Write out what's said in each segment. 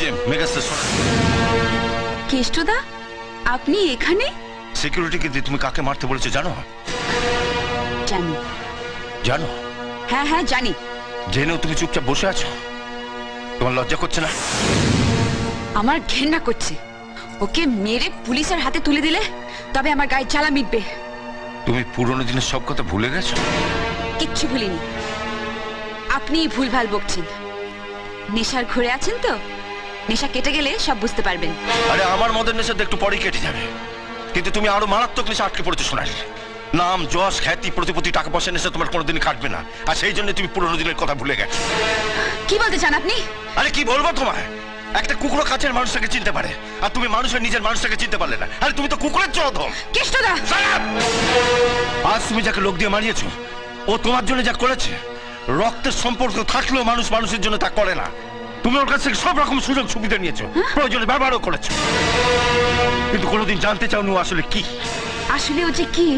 যে মেগাস্টার কেষ্টদা আপনি এখানে? সিকিউরিটিকে দিয়ে তুমি কাকে মারতে বলেছ জানো? জানি। জানো? হ্যাঁ হ্যাঁ জানি। জেনেও তুমি চুপচাপ বসে আছো? তোমার লজ্জা করছে না? আমার ঘেন্না করছে। ওকে মেরে পুলিশের হাতে তুলে দিলে তবে আমার গায়ে জ্বালা মিটবে। তুমি পুরোনো দিনের সব কথা ভুলে গেছো? কিচ্ছু ভুলিনি। আপনি ভুলভাল বকছেন। নেশার ঘুরে আছেন তো? নেশা কেটে গেলে সব বুঝতে পারবেন। আরে আমার মদের নেশা একটু পরেই কেটে যাবে। কিন্তু তুমি আরও মারাত্মক নেশা আটকে পড়েছো সোনালি। নাম যশ খ্যাতি প্রতিপত্তি টাকা পয়সা নেশা তোমার কোনোদিন কাটবে না। আর সেই জন্য তুমি পুরোনো দিনের কথা ভুলে গেছো। কি বলতে চান আপনি? আরে কি বলব তোমায়? একটা কুকুরও কাছের মানুষটাকে চিনতে পারে। আর তুমি মানুষের নিজের মানুষটাকে চিনতে পারলে না। আরে তুমি তো কুকুরের চোদম কেষ্টদা! আজ তুমি যাকে লোক দিয়ে মারিয়েছো ও তোমার জন্য যা করেছে রক্তের সম্পর্ক থাকলেও মানুষ মানুষের জন্য তা করে না। তুমি ওর কাছ থেকে সব রকম সুযোগ সুবিধা নিয়েছো। প্রয়োজনে ব্যবহারও করেছ। কিন্তু কোনোদিন জানতে চাওনি ও আসলে কি? আসলে ও যে কি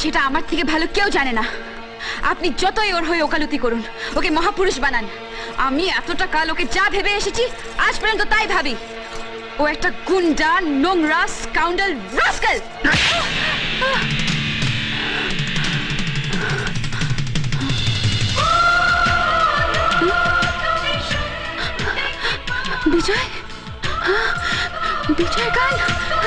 সেটা আমার থেকে ভালো কেউ জানে না। আপনি যতই ওর হয়ে ওকালতি করুন ওকে মহাপুরুষ বানান। আমি এতটা কাল ওকে যা ভেবে এসেছি আজ পর্যন্ত তাই ভাবি। ও একটা গুন্ডা নোংরা স্কাউন্ডাল রাস্কাল विजय हाँ, विजय कान